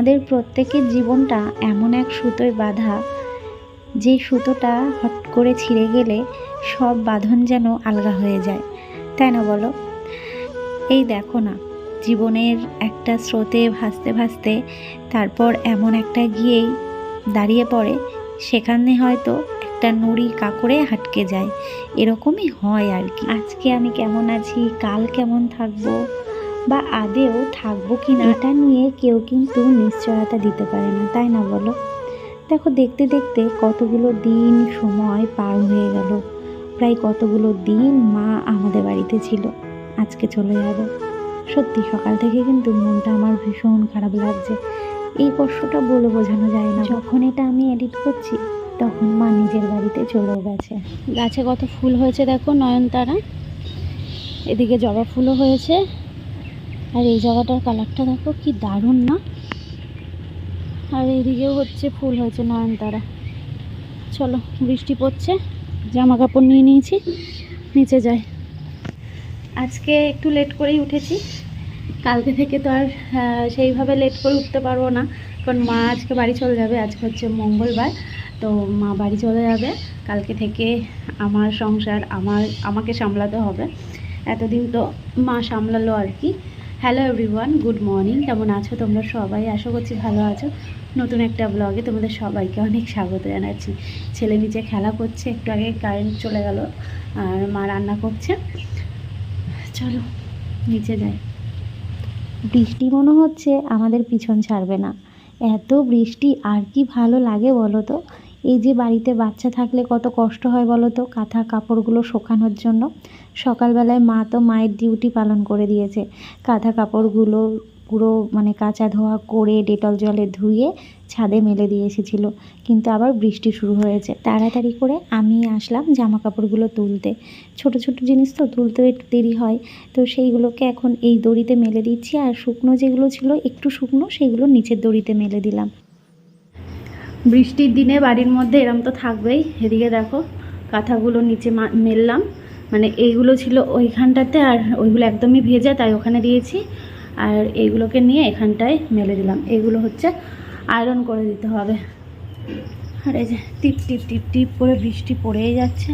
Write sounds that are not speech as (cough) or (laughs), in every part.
আমাদের প্রত্যেকের জীবনটা এমন এক সুতোয় বাঁধা। যে সুতোটা হট করে ছিঁড়ে গেলে সব বাঁধন যেন আলগা হয়ে যায়। তাই না বলো? এই দেখো না, জীবনের একটা স্রোতে ভাসতে ভাসতে তারপর এমন একটা গিয়েই দাঁড়িয়ে পড়ে, সেখানে হয়তো একটা নুড়ি কাকড়ে হাটকে যায়। এরকমই হয় আর কি। আজকে আমি কেমন আছি? কাল কেমন থাকব? বা আদেও থাকব কি না, এটা নিয়ে কেউ কিন্তু নিশ্চয়তা দিতে পারে না, তাই না বলো? দেখো, দেখতে দেখতে কতগুলো দিন সময় পার হয়ে গেল। প্রায় কতগুলো দিন মা আমাদের বাড়িতে ছিল, আজকে চলে যাবে। সত্যি, সকাল থেকে কিন্তু মনটা আমার ভীষণ খারাপ লাগছে। এই কষ্টটা বলে বোঝানো যায় না। যখন এটা আমি এডিট করছি, তখন মা নিজের বাড়িতে চলে গেছে। গাছে কত ফুল হয়েছে দেখো নয়নতারা। এদিকে জবা ফুলও হয়েছে। আর এই জায়গাটার কালারটা দেখো, কি দারুণ না? আর এদিকেও হচ্ছে ফুল হয়েছে নয়নতারা। চলো, বৃষ্টি পড়ছে জামা কাপড় নিয়ে নিয়েছি, নিচে যাই। আজকে একটু লেট করেই উঠেছি। কালকে থেকে তো আর সেইভাবে লেট করে উঠতে পারব না। কারণ মা আজকে বাড়ি চলে যাবে, আজকে হচ্ছে মঙ্গলবার। তো মা বাড়ি চলে যাবে। কালকে থেকে আমার সংসার, আমার, আমাকে সামলাতে হবে। এতদিন তো মা সামলালো আর কি। হ্যালো এভরিওয়ান গুড মর্নিং কেমন আছো তোমরা সবাই? আশা করছি ভালো আছো। নতুন একটা ব্লগে তোমাদের সবাইকে অনেক স্বাগত জানাচ্ছি। ছেলে নিচে খেলা করছে, একটু আগে কারেন্ট চলে গেল, আর মা রান্না করছে। চলো, নিচে যাই। বৃষ্টি মনে হচ্ছে আমাদের পিছন ছাড়বে না। এত বৃষ্টি, আর কি ভালো লাগে বলো তো? এই যে বাড়িতে বাচ্চা থাকলে কত কষ্ট হয় বলো তো? কাঁথা কাপড়গুলো শোকানোর জন্য। সকালবেলায় মা তো মায়ের ডিউটি পালন করে দিয়েছে। কাঁথা কাপড়গুলো পুরো মানে কাঁচা ধোয়া করে ডেটল জলে ধুয়ে ছাদে মেলে দিয়ে এসেছিল। কিন্তু আবার বৃষ্টি শুরু হয়েছে। তাড়াতাড়ি করে আমি আসলাম জামা কাপড়গুলো তুলতে। ছোট ছোট জিনিস তো তুলতেও একটু দেরি হয়। তো সেইগুলোকে এখন এই দড়িতে মেলে দিচ্ছি আর শুকনো যেগুলো ছিল একটু শুকনো সেগুলো নিচের দড়িতে মেলে দিলাম। বৃষ্টির দিনে বাড়ির মধ্যে এরম তো থাকবেই। এদিকে দেখো, কাঁথাগুলো নিচে মেললাম। মানে এইগুলো ছিল ওইখানটাতে আর ওইগুলো একদমই ভেজা, তাই ওখানে দিয়েছি। আর এইগুলোকে নিয়ে এখানটায় মেলে দিলাম। এগুলো হচ্ছে আয়রন করে দিতে হবে। আর এই যে টিপ টিপ টিপ টিপ করে বৃষ্টি পড়েই যাচ্ছে।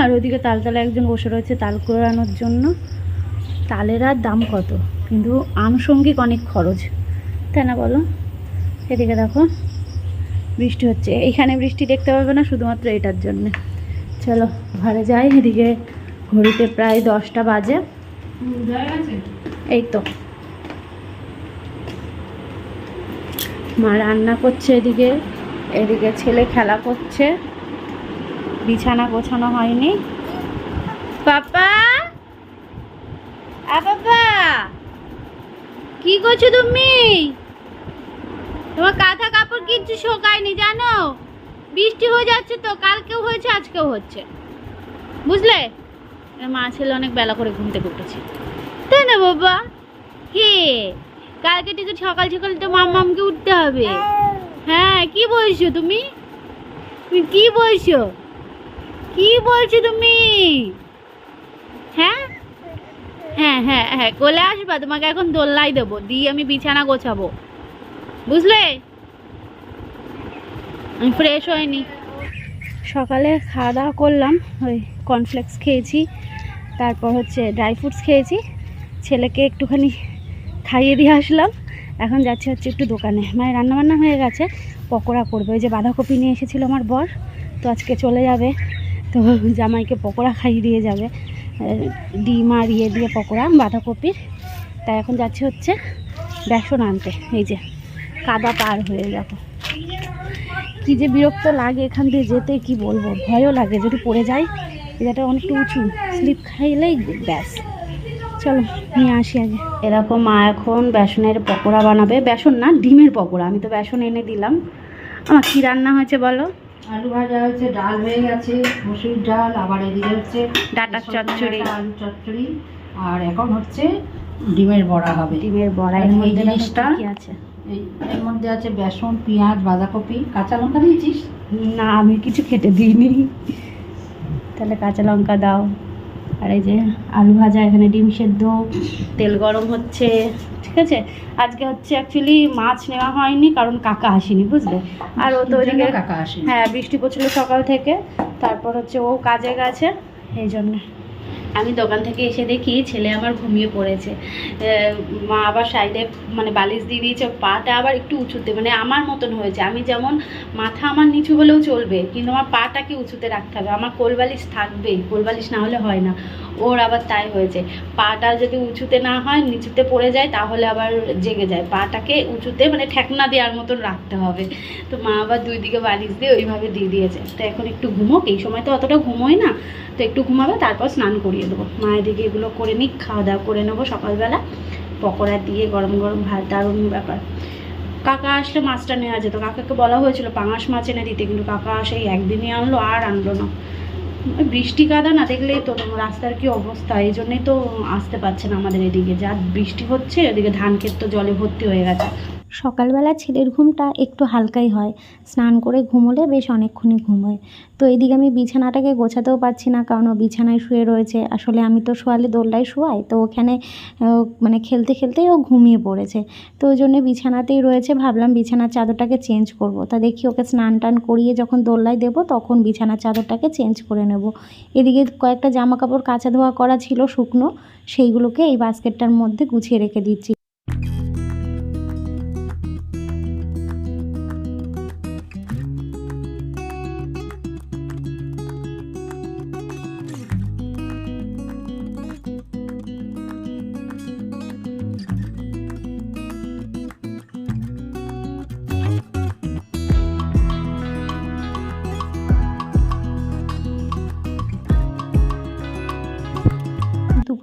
আর ওদিকে তালতলা একজন বসে রয়েছে তাল কুড়ানোর জন্য। তালের আর দাম কত? কিন্তু আনুষঙ্গিক অনেক খরচ। তাই না বলো? এদিকে দেখো, বৃষ্টি হচ্ছে। এইখানে বৃষ্টি দেখতে পাবে না, শুধুমাত্র এটার জন্যে। চলো, ঘরে যাই, এদিকে ঘড়িতে প্রায় দশটা বাজে। এই তো। মা রান্না করছে এদিকে এদিকে ছেলে খেলা করছে। বিছানা গোছানো হয়নি। পাপা? কি করছ তুমি? তোমার কাঁথা কাপড় কিচ্ছু শোকায়নি, জানো? বৃষ্টি হয়ে যাচ্ছে তো, কালকেও হয়েছে, আজকেও হচ্ছে। বুঝলে? মা ছেলে অনেক বেলা করে ঘুম থেকে তাই না বাবা? কে কালকে থেকে সকাল সকাল তো মাম্মামকে উঠতে হবে। হ্যাঁ কি বলছো তুমি? তুমি কি বলছো? কি বলছো তুমি? হ্যাঁ? হ্যাঁ হ্যাঁ হ্যাঁ কোলে আসবা, তোমাকে এখন দোল্লাই দেবো, দিয়ে আমি বিছানা গোছাবো। বুঝলে? আমি ফ্রেশ হয়নি। সকালে খাওয়া দাওয়া করলাম, ওই কর্নফ্লেক্স খেয়েছি, তারপর হচ্ছে ড্রাই ফ্রুটস খেয়েছি। ছেলেকে একটুখানি খাইয়ে দিয়ে আসলাম। এখন যাচ্ছে হচ্ছে একটু দোকানে। মানে রান্নাবান্না হয়ে গেছে, পকোড়া করবে। ওই যে বাঁধাকপি নিয়ে এসেছিল আমার বর, তো আজকে চলে যাবে। তো জামাইকে পকোড়া খাইয়ে দিয়ে যাবে। ডিম আর ইয়ে দিয়ে পকোড়া, বাঁধাকপির। তাই এখন যাচ্ছে হচ্ছে বেসন আনতে। এই যে কাদা পার হয়ে যাব। কি যে বিরক্ত লাগে এখান দিয়ে যেতে, কি বলব? ভয়ও লাগে যদি পড়ে যায়। এটা অনেকটা উঁচু স্লিপ খাইলেই ব্যাস। চলো নিয়ে আসি আগে। এরকম মা এখন বেসনের পকোড়া বানাবে। বেসন না ডিমের পকোড়া। আমি তো বেসন এনে দিলাম। আমার কী রান্না হয়েছে বলো? আলু ভাজা হচ্ছে ডাল হয়ে গেছে মসুর ডাল আবার এদিকে হচ্ছে ডাটার চচ্চড়ি। আলু চচ্চড়ি আর এখন হচ্ছে ডিমের বড়া হবে। ডিমের বড়া। এই মধ্যে জিনিসটা- আছে। এই এর মধ্যে আছে বেসন পেঁয়াজ বাঁধাকপি। কাঁচা লঙ্কা দিয়েছিস? না আমি কিছু খেতে দিইনি। তাহলে কাঁচা লঙ্কা দাও। আর এই যে আলু ভাজা এখানে ডিম সেদ্ধ তেল গরম হচ্ছে ঠিক আছে? আজকে হচ্ছে অ্যাকচুয়ালি মাছ নেওয়া হয়নি কারণ কাকা আসেনি বুঝলে? আর ও তো ওইদিকে কাকা আসে হ্যাঁ বৃষ্টি পড়ছিল সকাল থেকে তারপর হচ্ছে ও কাজে গেছে এই জন্য। আমি দোকান থেকে এসে দেখি ছেলে আমার ঘুমিয়ে পড়েছে। মা আবার সাইডে মানে বালিশ দিয়ে দিয়েছে, পাটা আবার একটু উঁচুতে মানে আমার মতন হয়েছে। আমি যেমন মাথা আমার নিচু হলেও চলবে, কিন্তু আমার পাটাকে উঁচুতে রাখতে হবে। আমার কোলবালিশ থাকবেই, কোলবালিশ না হলে হয় না। ওর আবার তাই হয়েছে। পাটা যদি উঁচুতে না হয়, নিচুতে পড়ে যায়, তাহলে আবার জেগে যায়। পাটাকে উঁচুতে মানে ঠেকনা দেওয়ার মতন রাখতে হবে। তো মা আবার দুই দিকে বালিশ দিয়ে ওইভাবে দিয়ে দিয়েছে। তো এখন একটু ঘুমোক, এই সময় তো অতটা ঘুমোয় না। তো একটু ঘুমাবে, তারপর স্নান করিয়ে দেবো। মায়ের দিকে এগুলো করে নিক খাওয়া দাওয়া করে নেব সকালবেলা। পকোড়া দিয়ে গরম গরম ভাত, দারুণ ব্যাপার। কাকা আসলে মাছটা নেওয়া যেত। কাকাকে বলা হয়েছিল পাঙাশ মাছ এনে দিতে, কিন্তু কাকা সেই একদিনই আনলো আর আনলো না। বৃষ্টি কাদা না দেখলেই তো রাস্তার কি অবস্থা? এই জন্যই তো আসতে পারছে না আমাদের এদিকে। যা বৃষ্টি হচ্ছে, এদিকে ধান ক্ষেত তো জলে ভর্তি হয়ে গেছে। সকালবেলা ছেলের ঘুমটা একটু হালকাই হয়। স্নান করে ঘুমোলে বেশ অনেকক্ষণই ঘুমোয় তো এইদিকে আমি বিছানাটাকে গোছাতেও পারছি না কারণ ও বিছানায় শুয়ে রয়েছে। আসলে আমি তো শোয়ালে দোল্লায় শোয়াই, তো ওখানে মানে খেলতে খেলতেই ও ঘুমিয়ে পড়েছে। তো ওই জন্য বিছানাতেই রয়েছে। ভাবলাম বিছানার চাদরটাকে চেঞ্জ করব। তা দেখি ওকে স্নান টান করিয়ে যখন দোল্লায় দেবো তখন বিছানার চাদরটাকে চেঞ্জ করে নেব। এদিকে কয়েকটা জামা কাপড় কাচা ধোয়া করা ছিল শুকনো, সেইগুলোকে এই বাস্কেটটার মধ্যে গুছিয়ে রেখে দিচ্ছি।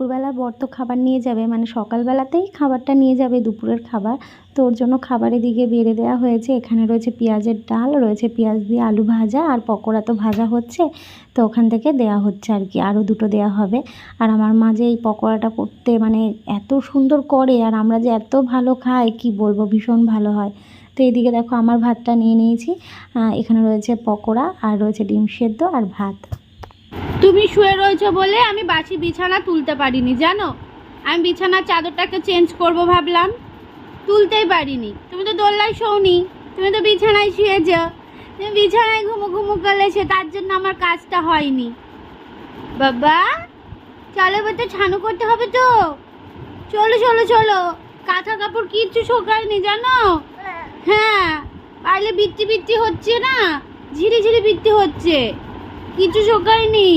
দুপুরবেলা বর তো খাবার নিয়ে যাবে মানে সকালবেলাতেই খাবারটা নিয়ে যাবে দুপুরের খাবার। তো ওর জন্য খাবারের দিকে বেড়ে দেওয়া হয়েছে। এখানে রয়েছে পেঁয়াজের ডাল, রয়েছে পেঁয়াজ দিয়ে আলু ভাজা আর পকোড়া তো ভাজা হচ্ছে। তো ওখান থেকে দেওয়া হচ্ছে আর কি, আরও দুটো দেওয়া হবে। আর আমার মা যে এই পকোড়াটা করতে মানে এত সুন্দর করে, আর আমরা যে এত ভালো খাই, কি বলব, ভীষণ ভালো হয়। তো এইদিকে দেখো, আমার ভাতটা নিয়ে নিয়েছি। এখানে রয়েছে পকোড়া আর রয়েছে ডিম সেদ্ধ আর ভাত। তুমি শুয়ে রয়েছো বলে আমি বাসি বিছানা তুলতে পারিনি, জানো? আমি বিছানার চাদরটাকে চেঞ্জ করব ভাবলাম। তুলতেই পারিনি। তুমি তো দোল্লায় শোনি তুমি তো বিছানায় শুয়ে শুয়েছ। তুমি বিছানায় ঘুমো ঘুমো করেছ তার জন্য আমার কাজটা হয়নি। বাবা, চলো এবার তো ছানু করতে হবে তো। চলো চলো চলো। কাঁথা কাপড় কিচ্ছু শোকায়নি, জানো? হ্যাঁ পারলে বৃত্তি বৃত্তি হচ্ছে না? ঝিরি ঝিরি বৃত্তি হচ্ছে। কিছু শোকায়নি।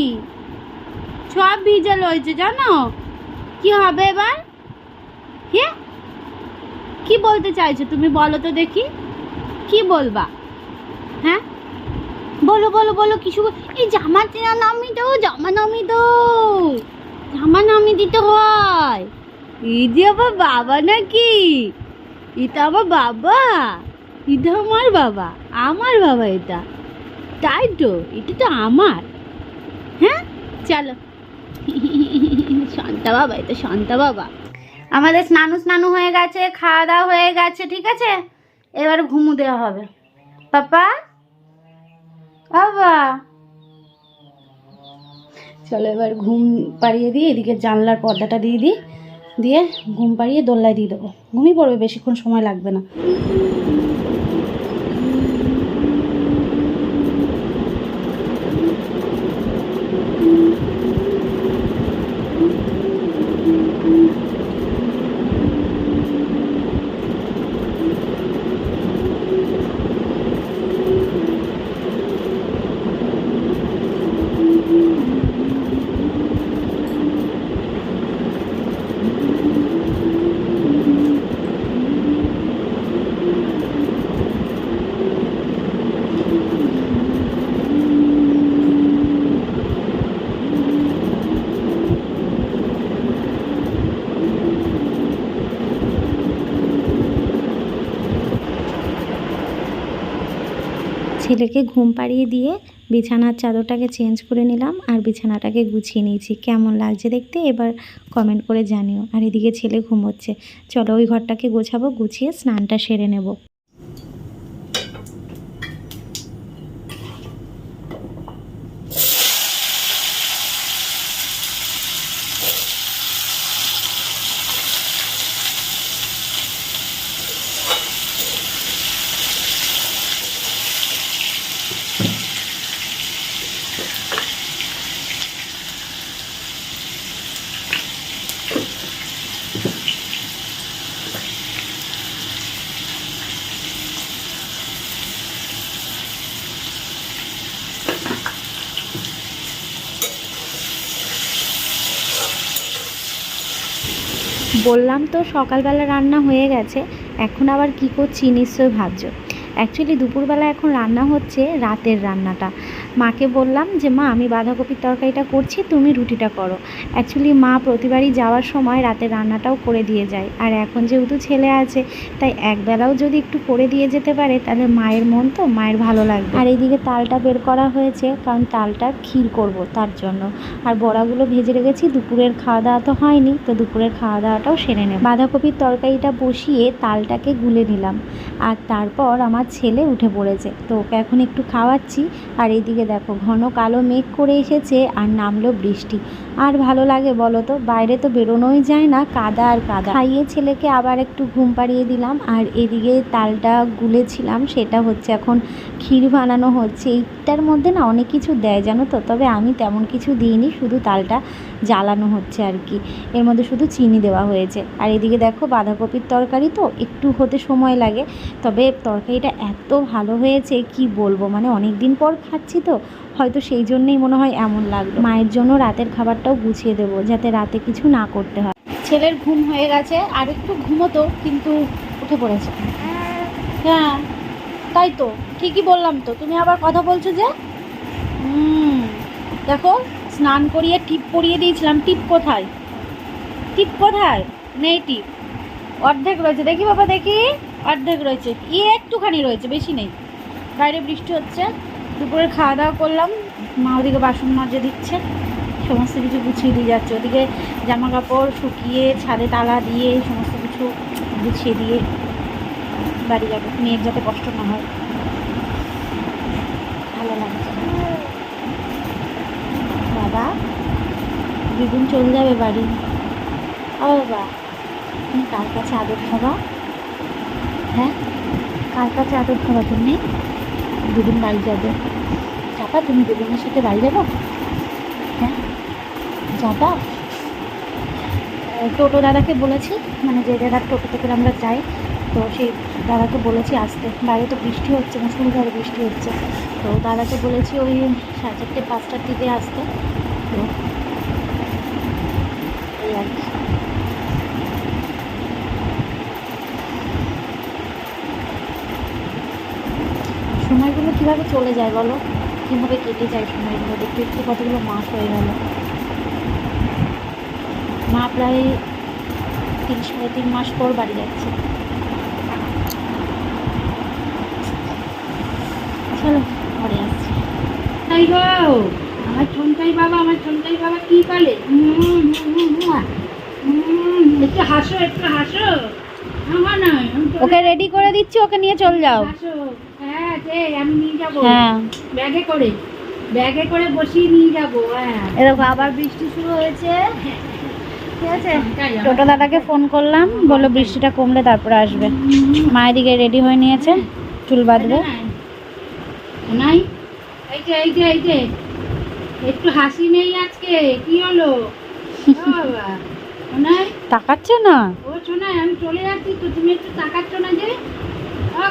সব ভিজাল হয়েছে জানো? কি হবে এবার? হে? কি বলতে চাইছো তুমি বলো তো দেখি। কি বলবা? হ্যাঁ? বলো বলো বলো, কিছু এই জামা চেনা নামি দাও জামা নামি দাও জামা নামি দিতে হয়। ইদি আবার বাবা নাকি? এটা আমার বাবা? এটা আমার বাবা আমার বাবা এটা। তাই তো, এটা তো আমার। হ্যাঁ? চলো। শান্তা বাবা, এটা শান্তা বাবা। আমাদের স্নানু স্নানু হয়ে গেছে, খাওয়া দাওয়া হয়ে গেছে, ঠিক আছে? এবার ঘুমু দেওয়া হবে। পাপা? বাবা? চলো এবার ঘুম পাড়িয়ে দিই এদিকে জানলার পর্দাটা দিয়ে দিই। দিয়ে ঘুম পাড়িয়ে দোল্লায় দিয়ে দেবো। ঘুমিয়ে পড়বে, বেশিক্ষণ সময় লাগবে না। ছেলেকে ঘুম পাড়িয়ে দিয়ে বিছানার চাদরটাকে চেঞ্জ করে নিলাম আর বিছানাটাকে গুছিয়ে নিয়েছি। কেমন লাগছে দেখতে? এবার কমেন্ট করে জানিও। আর এদিকে ছেলে ঘুমোচ্ছে। চলো ওই ঘরটাকে গোছাবো, গুছিয়ে স্নানটা সেরে নেব। বললাম তো সকালবেলা রান্না হয়ে গেছে, এখন আবার কী করছি নিশ্চয়ই ভাবছ। অ্যাকচুয়ালি দুপুরবেলা এখন রান্না হচ্ছে রাতের রান্নাটা। মাকে বললাম যে, মা, আমি বাঁধাকপির তরকারিটা করছি, তুমি রুটিটা করো। অ্যাকচুয়ালি মা প্রতিবারই যাওয়ার সময় রাতের রান্নাটাও করে দিয়ে যায়। আর এখন যেহেতু ছেলে আছে, তাই একবেলাও যদি একটু করে দিয়ে যেতে পারে, তাহলে মায়ের মন তো মায়ের ভালো লাগবে। আর এইদিকে তালটা বের করা হয়েছে, কারণ তালটা ক্ষীর করব তার জন্য। আর বড়াগুলো ভেজে রেখেছি, দুপুরের খাওয়া দাওয়া তো হয়নি, তো দুপুরের খাওয়া দাওয়াটাও সেরে নেব। বাঁধাকপির তরকারিটা বসিয়ে তালটাকে গুলে নিলাম। আর তারপর আমার ছেলে উঠে পড়েছে, তো ওকে এখন একটু খাওয়াচ্ছি। আর এইদিকে দেখো, ঘন কালো মেঘ করে এসেছে আর নামলো বৃষ্টি। আর ভালো লাগে বলো তো? বাইরে তো বেরোনোই যায় না, কাদা আর কাদা। খাইয়ে ছেলেকে আবার একটু ঘুম পাড়িয়ে দিলাম আর এদিকে তালটা গুলেছিলাম, সেটা হচ্ছে এখন ক্ষীর বানানো হচ্ছে। এইটার মধ্যে না অনেক কিছু দেয় জানো তো? তবে আমি তেমন কিছু দিইনি, শুধু তালটা জ্বালানো হচ্ছে আর কি। এর মধ্যে শুধু চিনি দেওয়া হয়েছে। আর এদিকে দেখো বাঁধাকপির তরকারি তো একটু হতে সময় লাগে। তবে তরকারিটা এত ভালো হয়েছে, কি বলব? মানে অনেক দিন পর খাচ্ছি তো, হয়তো সেই জন্যেই মনে হয় এমন লাগল। মায়ের জন্য রাতের খাবারটাও গুছিয়ে দেবো, যাতে রাতে কিছু না করতে হয়। ছেলের ঘুম হয়ে গেছে, আর একটু ঘুমোতো, কিন্তু উঠে পড়েছে। হ্যাঁ তাই তো, ঠিকই বললাম তো। তুমি আবার কথা বলছো যে? হুম, দেখো স্নান করিয়ে টিপ পরিয়ে দিয়েছিলাম। টিপ কোথায়? টিপ কোথায়? নেই টিপ। অর্ধেক রয়েছে। দেখি বাবা, দেখি। অর্ধেক রয়েছে। ই একটুখানি রয়েছে, বেশি নেই। বাইরে বৃষ্টি হচ্ছে। দুপুরে খাওয়া দাওয়া করলাম। মা ওদিকে বাসন মাজে দিচ্ছে। সমস্ত কিছু গুছিয়ে দিয়ে যাচ্ছে। ওদিকে জামা কাপড় শুকিয়ে ছাদে তালা দিয়ে সমস্ত কিছু গুছিয়ে দিয়ে বাড়ি যাবে। মেয়ের যাতে কষ্ট না হয়। ভালো লাগছে বাবা। দুদিন চলে যাবে বাড়ি। ও বাবা, তুমি কার কাছে আদর খাবা? হ্যাঁ? কার কাছে আদর খাবা তুমি? দুদিন বাড়ি যাবে। যাবা তুমি দুদিনের সাথে বাড়ি যাব? হ্যাঁ? যাবা টোটো দাদাকে বলেছি মানে যে দাদার টোটোতে করে আমরা যাই, তো সেই দাদাকে বলেছি আসতে। বাইরে তো বৃষ্টি হচ্ছে মুসুলধারে বৃষ্টি হচ্ছে। তো দাদাকে বলেছি ওই সাড়ে চারটে, পাঁচটার দিকে আসতে। সময়গুলো কীভাবে চলে যায় বলো? কীভাবে কেটে যায় সময়গুলো? দেখতে দেখতে কতগুলো মাস হয়ে গেল। মা প্রায় তিন, সাড়ে তিন মাস পর বাড়ি যাচ্ছে। চলো, ঘরে আসছি। আমার ঠোনটাই বাবা আমার ঠোনটাই বাবা কি উম, একটু হাসো একটু হাসো। আমার নয় ওকে রেডি করে দিচ্ছি ওকে নিয়ে চল যাও। হ্যাঁ আমি নিয়ে যাব। হ্যাঁ। ব্যাগে করে ব্যাগে করে বসিয়ে নিয়ে যাব হ্যাঁ। এরকম আবার বৃষ্টি শুরু হয়েছে। ঠিক আছে? দাদাকে ফোন করলাম বলল বৃষ্টিটা কমলে তারপরে আসবে। মা এদিকে রেডি হয়ে নিয়েছে চুল বাঁধবে। নাই। নাই? এই যে এই যে এই যে। একটু হাসি নেই আজকে কি হলো? ও বাবা নাই তাকাচ্ছে না? ও শোনা আমি চলে যাচ্ছি তো তুমি একটু তাকাচ্ছ না যে?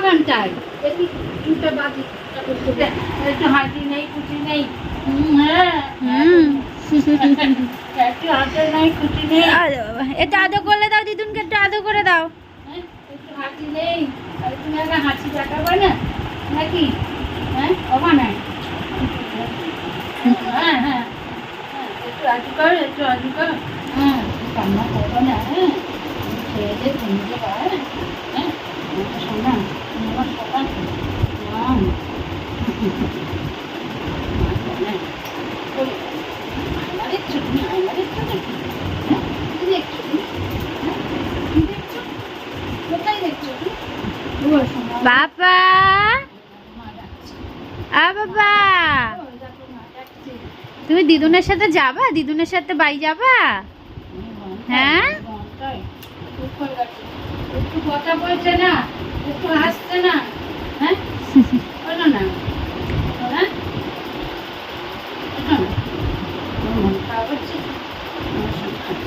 ঘন্টায় একটু চুলটা বাঁধি। একটু হাসি নেই খুশি নেই। হ্যাঁ একটু আদো করলে দাও দিদুনকে একটু আদো করে দাও। হ্যাঁ, একটু হাসি নেই। তুমি একটা হাসি দেখাবে না? নাকি? হ্যাঁ অবা নাই হ্যাঁ হ্যাঁ হ্যাঁ, একটু হাসি কর একটু হাসি কর হ্যাঁ কান্না করব না হ্যাঁ ছেড়ে দিয়ে তুমি যে পারে হ্যাঁ আমার সোনা তুমি আমার সোনা হ্যাঁ আয়না দেখছ তুমি আয়না দেখছ নাকি হ্যাঁ কি দেখছ তুমি হ্যাঁ কি দেখছ কোথায় দেখছ তুমি ও সোনা বাবা মা ডাকছে আ বাবা ও দেখো মা ডাকছে তুমি দিদুনের সাথে যাবা? দিদুনের সাথে বাড়ি যাবা? হ্যাঁ? কথা বলছে না একটু হাসছে না হ্যাঁ (laughs) বলো না হ্যাঁ বলো না। তোমার মন খারাপ হচ্ছে? আমার সঙ্গে খারাপ।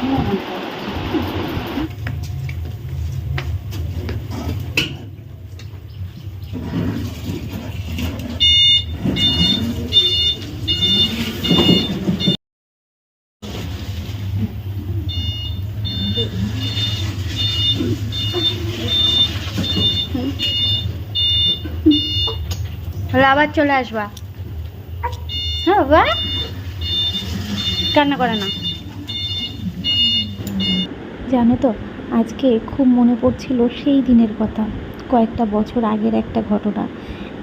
আমার মন খারাপ হচ্ছে। আবার চলে আসবা। হ্যাঁ কান্না করে না। জানো তো, আজকে খুব মনে পড়ছিল সেই দিনের কথা, কয়েকটা বছর আগের একটা ঘটনা।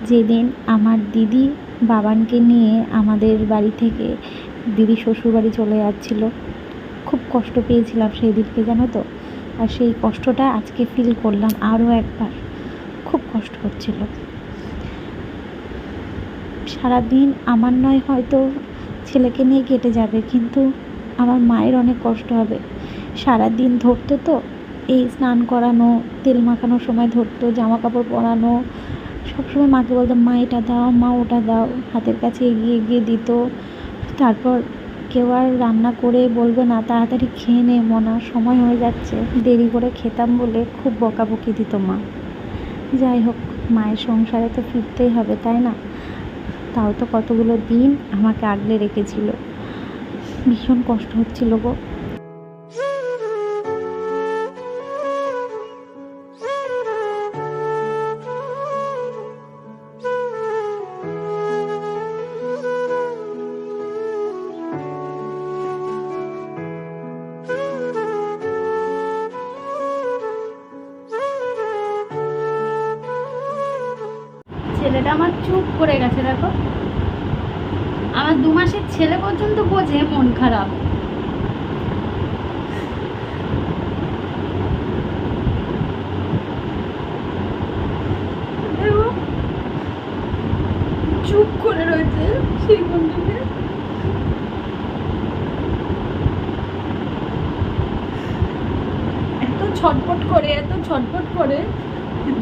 যেদিন আমার দিদি বাবানকে নিয়ে আমাদের বাড়ি থেকে দিদি শ্বশুরবাড়ি চলে যাচ্ছিল, খুব কষ্ট পেয়েছিলাম সেই দিনকে জানো তো। আর সেই কষ্টটা আজকে ফিল করলাম আরও একবার। খুব কষ্ট হচ্ছিল। সারাদিন আমার নয় হয়তো ছেলেকে নিয়ে কেটে যাবে, কিন্তু আমার মায়ের অনেক কষ্ট হবে। সারা দিন ধরতো তো, এই স্নান করানো, তেল মাখানোর সময় ধরতো জামা কাপড় পরানো, সবসময় মাকে বলতাম, মা, এটা দাও, মা, ওটা দাও। হাতের কাছে এগিয়ে এগিয়ে দিত। তারপর কেউ আর রান্না করে বলবে না, তাড়াতাড়ি খেয়ে নে, মনা, সময় হয়ে যাচ্ছে। দেরি করে খেতাম বলে খুব বকাবকি দিত মা। যাই হোক, মায়ের সংসারে তো ফিরতেই হবে, তাই না? তাও তো কতগুলো দিন আমাকে আগলে রেখেছিল। ভীষণ কষ্ট হচ্ছিল গো। খারাপ। চুপ করে রয়েছে সেই বন্ধুকে এত ছটপট করে, এত ছটপট করে।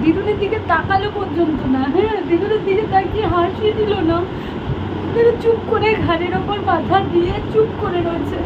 দিদুনের দিকে তাকালো পর্যন্ত না হ্যাঁ দিদুনের দিকে তাকিয়ে হাসি দিল না। চুপ করে ঘাড়ের ওপর মাথা দিয়ে চুপ করে রয়েছে